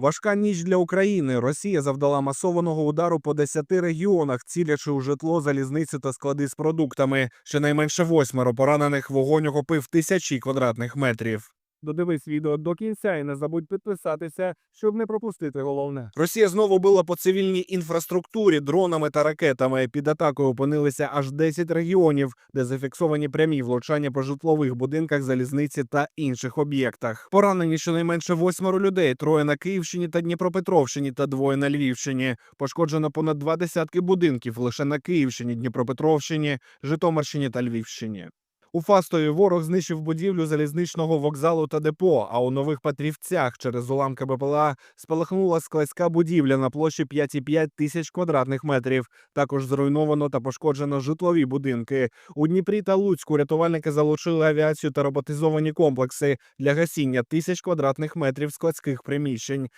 Важка ніч для України. Росія завдала масованого удару по 10 регіонах, цілячи у житло, залізницю та склади з продуктами. Щонайменше восьмеро поранених вогонь охопив тисячі квадратних метрів. Додивись відео до кінця і не забудь підписатися, щоб не пропустити головне. Росія знову била по цивільній інфраструктурі дронами та ракетами. Під атакою опинилися аж 10 регіонів, де зафіксовані прямі влучання по житлових будинках, залізниці та інших об'єктах. Поранені щонайменше восьмеро людей: троє на Київщині та Дніпропетровщині, та двоє на Львівщині. Пошкоджено понад два десятки будинків лише на Київщині, Дніпропетровщині, Житомирщині та Львівщині. У Фастові ворог знищив будівлю залізничного вокзалу та депо. А у нових Петрівцях через уламки БПЛА спалахнула складська будівля на площі 5,5 тисяч квадратних метрів. Також зруйновано та пошкоджено житлові будинки. У Дніпрі та Луцьку рятувальники залучили авіацію та роботизовані комплекси для гасіння тисяч квадратних метрів складських приміщень.